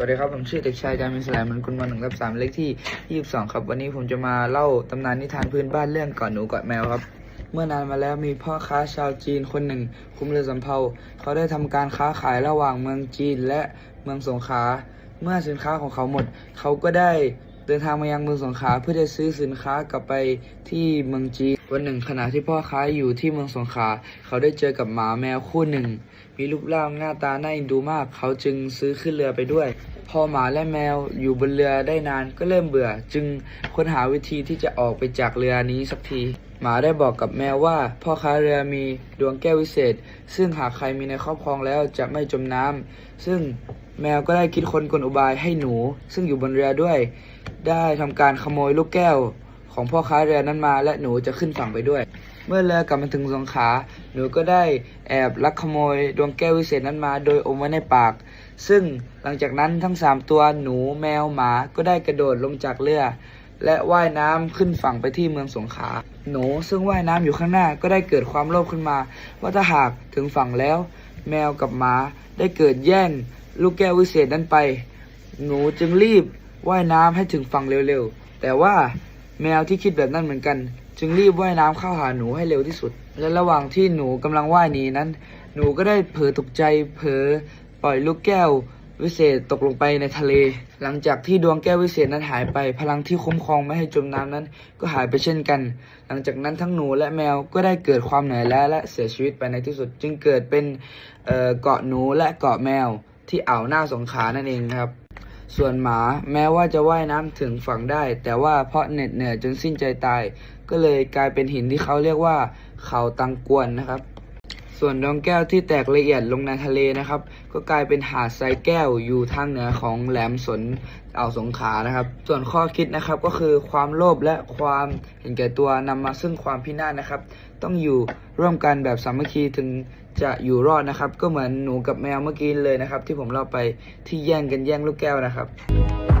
วัสดีครับผมชื่อเด็กชายจามินสลายมันคุณวันหนึ่งรับสามเลขที่ยี่สิบสองครับ วันนี้ผมจะมาเล่าตำนานนิทานพื้นบ้านเรื่องเกาะหนูเกาะแมวครับ เมื่อนานมาแล้วมีพ่อค้าชาวจีนคนหนึ่ง คุมเรือสำเภาเขาได้ทำการค้าขายระหว่างเมืองจีนและเมืองสงขลาเมื่อสินค้าของเขาหมด เขาก็ได้ เดินทางมายังเมืองสงขลาเพื่อจะซื้อสินค้ากลับไปที่เมืองจีนวันหนึ่งขณะที่พ่อค้าอยู่ที่เมืองสงขลาเขาได้เจอกับหมาแมวคู่หนึ่ง มีรูปร่างหน้าตาน่าอ็นดูมาก เขาจึงซื้อขึ้นเรือไปด้วย พอหมาและแมวอยู่บนเรือได้นานก็เริ่มเบื่อ จึงค้นหาวิธีที่จะออกไปจากเรือนี้สักที หมาได้บอกกับแมวว่า พ่อค้าเรือมีดวงแก้ววิเศษ ซึ่งหากใครมีในครอบครองแล้วจะไม่จมน้ำซึ่ง แมวก็ได้คิดคนกลอุบายให้หนู ซึ่งอยู่บนเรือด้วย ได้ทำการขโมยลูกแก้วของพ่อค้าเรือนั้นมา และหนูจะขึ้นฝั่งไปด้วย เมื่อเรือกลับมาถึงสงขลาหนูก็ได้แอบลักขโมยดวงแก้ววิเศษนั้นมา โดยอมไว้ในปาก ซึ่งหลังจากนั้นทั้งสามตัวหนูแมวหมาก็ได้กระโดดลงจากเรือ และว่ายน้ำขึ้นฝั่งไปที่เมืองสงขลาหนูซึ่งว่ายน้ำอยู่ข้างหน้าก็ได้เกิดความโลภขึ้นมา ว่าถ้าหากถึงฝั่งแล้ว แมวกับหมาได้เกิดแย่ง ลูกแก้ววิเศษนั้นไป หนูจึงรีบว่ายน้ำให้ถึงฝั่งเร็วๆ แต่ว่าแมวที่คิดแบบนั้นเหมือนกัน จึงรีบว่ายน้ำเข้าหาหนูให้เร็วที่สุด และระหว่างที่หนูกำลังว่ายหนีนั้น หนูก็ได้เผลอตกใจเผลอปล่อยลูกแก้ววิเศษตกลงไปในทะเล หลังจากที่ดวงแก้ววิเศษนั้นหายไป พลังที่คุ้มครองไม่ให้จมน้ำนั้น ก็หายไปเช่นกัน หลังจากนั้นทั้งหนูและแมวก็ได้เกิดความเหนื่อยล้าและเสียชีวิตไปในที่สุด จึงเกิดเป็นเกาะหนูและเกาะแมว ที่อ่าวหน้าสงขานั่นเองครับ ส่วนหมาแม้ว่าจะว่ายน้ำถึงฝั่งได้ แต่ว่าเพราะเหน็ดเหนื่อยจนสิ้นใจตาย ก็เลยกลายเป็นหินที่เขาเรียกว่า เขาตังกวนนะครับ ส่วนดวงแก้วที่แตกละเอียดลงในทะเลนะครับ ก็กลายเป็นหาดทรายแก้วอยู่ทางเหนือของแหลมสนอ่าวสงขานะครับ ส่วนข้อคิดนะครับก็คือความโลภและความเห็นแก่ตัวนำมาซึ่งความพินาศนะครับ ต้องอยู่ร่วมกันแบบสามัคคีถึงจะอยู่รอดนะครับ ก็เหมือนหนูกับแมวเมื่อกี้เลยนะครับ ที่ผมเล่าไปที่แย่งกันแย่งลูกแก้วนะครับ